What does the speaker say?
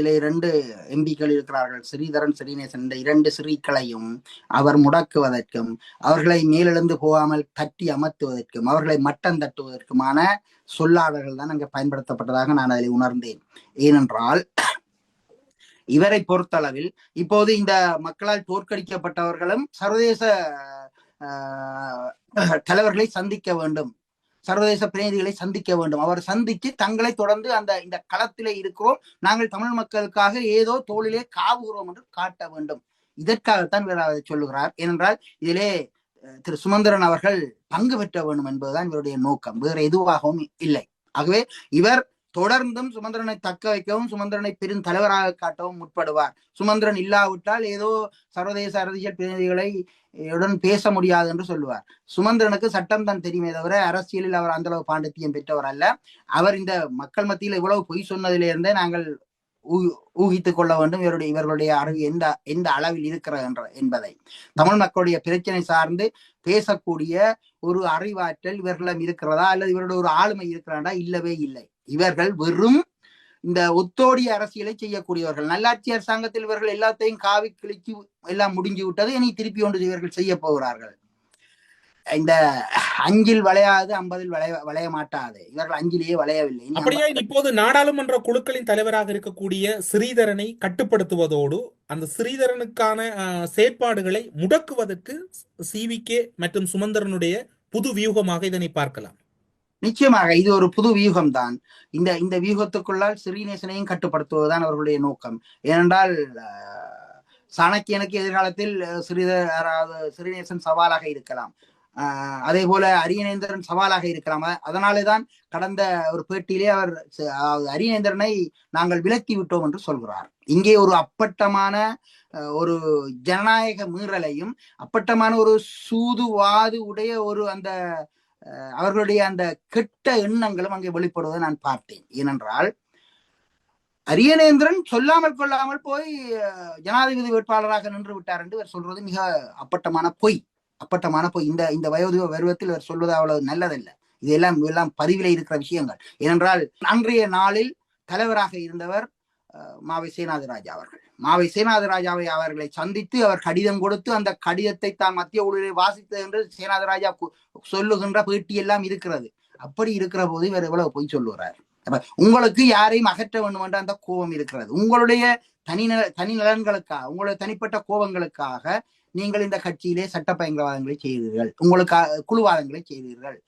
இதில் இரண்டு எம்பிக்கள் இருக்கிறார்கள். ஸ்ரீதரன் ஸ்ரீநேசன். இந்த இரண்டு ஸ்ரீக்களையும் அவர் முடக்குவதற்கும் அவர்களை மேலெழுந்து போகாமல் தட்டி அமர்த்துவதற்கும் அவர்களை மட்டம் தட்டுவதற்குமான சொல்லாடல்கள் தான் அங்கே பயன்படுத்தப்பட்டதாக நான் அதில் உணர்ந்தேன். ஏனென்றால் இவரை பொறுத்தளவில் இப்போது இந்த மக்களால் தோற்கடிக்கப்பட்டவர்களும் சர்வதேச தலைவர்களை சந்திக்க வேண்டும். சர்வதேச பிரதிநிதிகளை சந்திக்க வேண்டும். அவர் சந்தித்து தங்களை தொடர்ந்து அந்த இந்த களத்திலே இருக்கிறோம். நாங்கள் தமிழ் மக்களுக்காக ஏதோ தோளிலே காவுகிறோம் என்று காட்ட வேண்டும். இதற்காகத்தான் இவர் அதை சொல்லுகிறார். ஏனென்றால் இதிலே திரு சுமந்திரன் அவர்கள் பங்கு பெற்ற வேண்டும் என்பதுதான் இவருடைய நோக்கம். வேறு எதுவாகவும் இல்லை. ஆகவே இவர் தொடர்ந்தும் சுமந்திரனை தக்க வைக்கவும் சுமந்திரனை பெரும் தலைவராக காட்டவும் முற்படுவார். சுமந்திரன் இல்லாவிட்டால் ஏதோ சர்வதேச அரசியல் பிரதிநிதிகளை உடன் பேச முடியாது என்று சொல்லுவார். சுமந்திரனுக்கு சட்டம் தான் தெரியுமே தவிர அரசியலில் அவர் அந்த அளவு பாண்டித்தியம் பெற்றவர் அல்ல. அவர் இந்த மக்கள் மத்தியில் இவ்வளவு பொய் சொன்னதிலிருந்தே நாங்கள் ஊகித்துக் கொள்ள வேண்டும். இவருடைய இவர்களுடைய அறிவு எந்த எந்த அளவில் இருக்கிறது என்ற என்பதை. தமிழ் மக்களுடைய பிரச்சனை சார்ந்து பேசக்கூடிய ஒரு அறிவாற்றல் இவர்களிடம் இருக்கிறதா? அல்லது இவருடைய ஒரு ஆளுமை இருக்கிறாண்டா இல்லவே இல்லை. இவர்கள் வெறும் இந்த ஒத்தோடிய அரசியலை செய்யக்கூடியவர்கள். நல்லாட்சி அரசாங்கத்தில் இவர்கள் எல்லாத்தையும் காவி கிழிச்சு எல்லாம் முடிஞ்சு விட்டது. இனி திருப்பி ஒன்று இவர்கள் செய்ய போகிறார்கள். இந்த அஞ்சில் வளையாது ஐம்பதில் வளைய வளைய மாட்டாது. இவர்கள் அஞ்சிலேயே வளையவில்லை. அப்படியே? இப்போது நாடாளுமன்ற குழுக்களின் தலைவராக இருக்கக்கூடிய ஸ்ரீதரனை கட்டுப்படுத்துவதோடு அந்த ஸ்ரீதரனுக்கான செயற்பாடுகளை முடக்குவதற்கு சிவிகே மற்றும் சுமந்திரனுடைய புது வியூகமாக இதனை பார்க்கலாம். நிச்சயமாக இது ஒரு புது வியூகம் தான் இந்த இந்த வியூகத்துக்குள்ளால் ஸ்ரீநேசனையும் கட்டுப்படுத்துவதுதான் அவர்களுடைய நோக்கம். ஏனென்றால் சாணக்கியனுக்கு எதிர்காலத்தில் ஸ்ரீதர் ஸ்ரீநேசன் சவாலாக இருக்கலாம். அதே போல அரியநேந்திரன் சவாலாக இருக்கலாம். அதனாலேதான் கடந்த ஒரு பேட்டியிலே அவர் அரியநேந்திரனை நாங்கள் விலக்கி விட்டோம் என்று சொல்கிறார். இங்கே ஒரு அப்பட்டமான ஒரு ஜனநாயக மீறலையும் அப்பட்டமான ஒரு சூதுவாது உடைய ஒரு அந்த அவர்களுடைய அந்த கெட்ட எண்ணங்களும் அங்கே வெளிப்படுவதை நான் பார்த்தேன். ஏனென்றால் அரியநேந்திரன் சொல்லாமல் கொள்ளாமல் போய் ஜனாதிபதி வேட்பாளராக நின்று விட்டார் என்று அவர் சொல்றது மிக அப்பட்டமான பொய். அப்பட்டமான பொய். இந்த இந்த வயோதிக பருவத்தில் அவர் சொல்வது அவ்வளவு நல்லதல்ல. இதெல்லாம் எல்லாம் பதிவிலே இருக்கிற விஷயங்கள். ஏனென்றால் அன்றைய நாளில் தலைவராக இருந்தவர் மாவை சேனாதிராஜா அவர்கள். மாவை சேனாதராஜாவை அவர்களை சந்தித்து அவர் கடிதம் கொடுத்து அந்த கடிதத்தை தான் மத்திய உள்ளே வாசித்தது என்று சேனாதராஜா சொல்லுகின்ற பேட்டி எல்லாம் இருக்கிறது. அப்படி இருக்கிற போது இவர் எவ்வளவு பொய் சொல்லுகிறார். அப்ப உங்களுக்கு யாரையும் அகற்ற வேண்டும் என்ற அந்த கோபம் இருக்கிறது. உங்களுடைய தனி தனி நலன்களுக்காக உங்களுடைய தனிப்பட்ட கோபங்களுக்காக நீங்கள் இந்த கட்சியிலே சட்ட பயங்கரவாதங்களை செய்தீர்கள். உங்களுக்கு குழுவாதங்களை செய்தீர்கள்.